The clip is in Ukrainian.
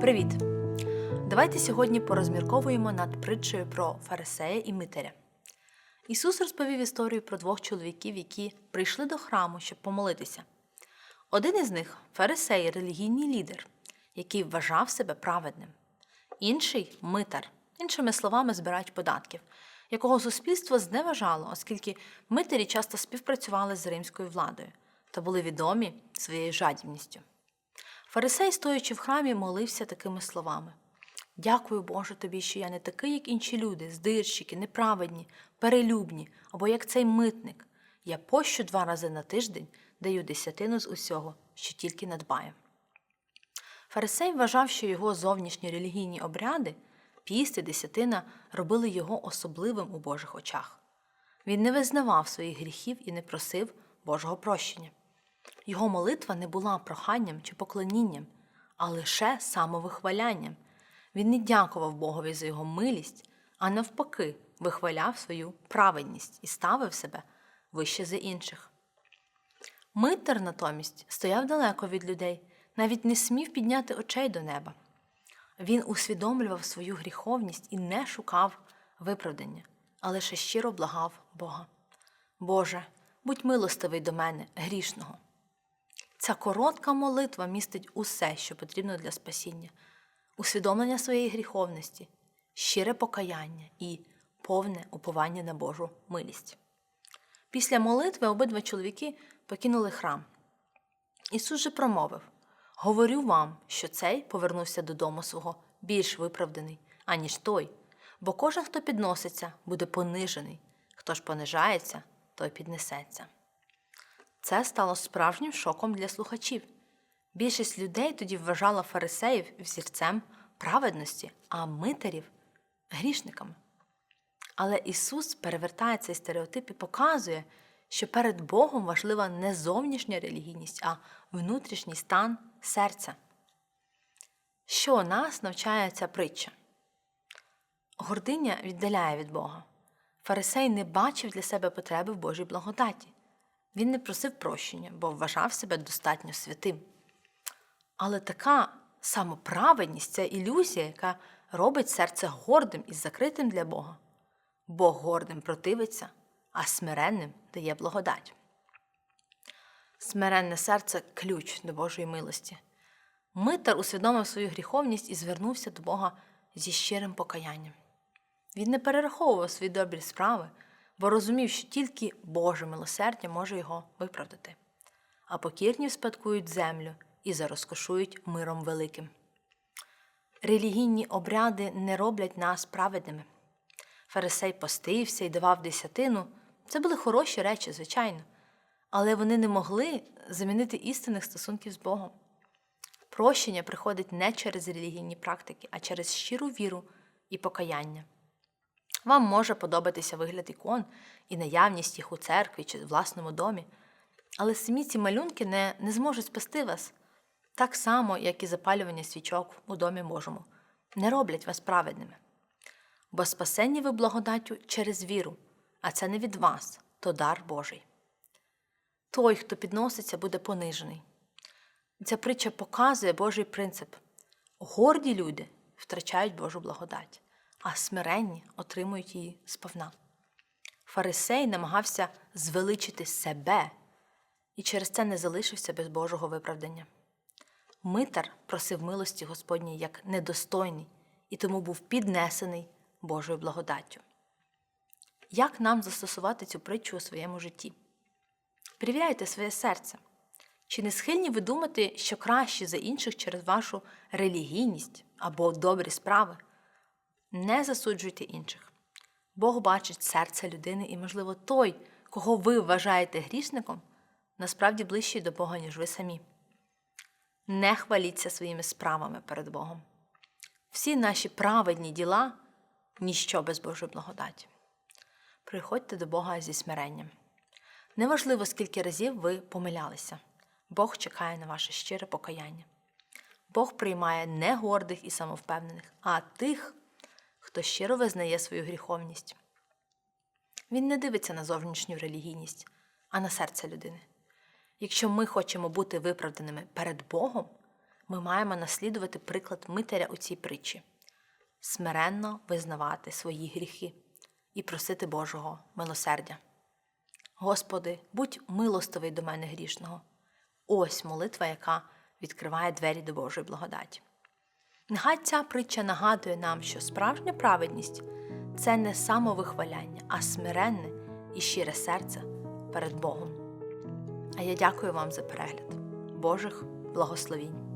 Привіт! Давайте сьогодні порозмірковуємо над притчею про Фарисея і Митаря. Ісус розповів історію про двох чоловіків, які прийшли до храму, щоб помолитися. Один із них фарисей, релігійний лідер, який вважав себе праведним. Інший митар, іншими словами, збирач податків, якого суспільство зневажало, оскільки митарі часто співпрацювали з римською владою та були відомі своєю жадібністю. Фарисей, стоячи в храмі, молився такими словами: Дякую, Боже, тобі, що я не такий, як інші люди, здирщики, неправедні, перелюбні, або як цей митник. Я пощу два рази на тиждень, даю десятину з усього, що тільки надбаю. Фарисей вважав, що його зовнішні релігійні обряди, піст і десятина робили його особливим у Божих очах. Він не визнавав своїх гріхів і не просив Божого прощення. Його молитва не була проханням чи поклонінням, а лише самовихвалянням. Він не дякував Богові за його милість, а навпаки, вихваляв свою праведність і ставив себе вище за інших. Митер натомість стояв далеко від людей, навіть не смів підняти очей до неба. Він усвідомлював свою гріховність і не шукав виправдання, а лише щиро благав Бога. Боже, будь милостивий до мене, грішного. Ця коротка молитва містить усе, що потрібно для спасіння, усвідомлення своєї гріховності, щире покаяння і повне уповання на Божу милість. Після молитви обидва чоловіки покинули храм. Ісус же промовив: Говорю вам, що цей повернувся додому свого більш виправданий, аніж той, бо кожен, хто підноситься, буде понижений, хто ж понижається, той піднесеться. Це стало справжнім шоком для слухачів. Більшість людей тоді вважала фарисеїв взірцем праведності, а митарів грішниками. Але Ісус перевертає цей стереотип і показує, що перед Богом важлива не зовнішня релігійність, а внутрішній стан серця. Що нас навчає ця притча? Гординя віддаляє від Бога. Фарисей не бачив для себе потреби в Божій благодаті. Він не просив прощення, бо вважав себе достатньо святим. Але така самоправедність це ілюзія, яка робить серце гордим і закритим для Бога. Бог гордим противиться, а смиренним дає благодать. Смиренне серце ключ до Божої милості. Митар усвідомив свою гріховність і звернувся до Бога зі щирим покаянням. Він не перераховував свої добрі справи, бо розумів, що тільки Боже милосердя може його виправдати, а покірні спадкують землю і зарозкошують миром великим. Релігійні обряди не роблять нас праведними. Фарисей постився і давав десятину. Це були хороші речі, звичайно, але вони не могли замінити істинних стосунків з Богом. Прощення приходить не через релігійні практики, а через щиру віру і покаяння. Вам може подобатися вигляд ікон і наявність їх у церкві чи власному домі, але самі ці малюнки не, не зможуть спасти вас, так само, як і запалювання свічок у домі Божому, не роблять вас праведними. Бо спасені ви благодаттю через віру, а це не від вас, то дар Божий. Той, хто підноситься, буде понижений. Ця притча показує Божий принцип. Горді люди втрачають Божу благодать а смиренні отримують її сповна. Фарисей намагався звеличити себе і через це не залишився без Божого виправдання. Митар просив милості Господній як недостойний і тому був піднесений Божою благодаттю. Як нам застосувати цю притчу у своєму житті? Перевіряйте своє серце. Чи не схильні ви думати, що краще за інших через вашу релігійність або добрі справи? Не засуджуйте інших. Бог бачить серце людини, і, можливо, той, кого ви вважаєте грішником, насправді ближчий до Бога, ніж ви самі. Не хваліться своїми справами перед Богом. Всі наші праведні діла ніщо без Божої благодаті. Приходьте до Бога зі смиренням. Неважливо, скільки разів ви помилялися, Бог чекає на ваше щире покаяння. Бог приймає не гордих і самовпевнених, а тих, хто щиро визнає свою гріховність. Він не дивиться на зовнішню релігійність, а на серце людини. Якщо ми хочемо бути виправданими перед Богом, ми маємо наслідувати приклад Митаря у цій притчі, смиренно визнавати свої гріхи і просити Божого милосердя. Господи, будь милостивий до мене грішного. Ось молитва, яка відкриває двері до Божої благодаті. Нехай ця притча нагадує нам, що справжня праведність це не самовихваляння, а смиренне і щире серце перед Богом. А я дякую вам за перегляд. Божих благословінь!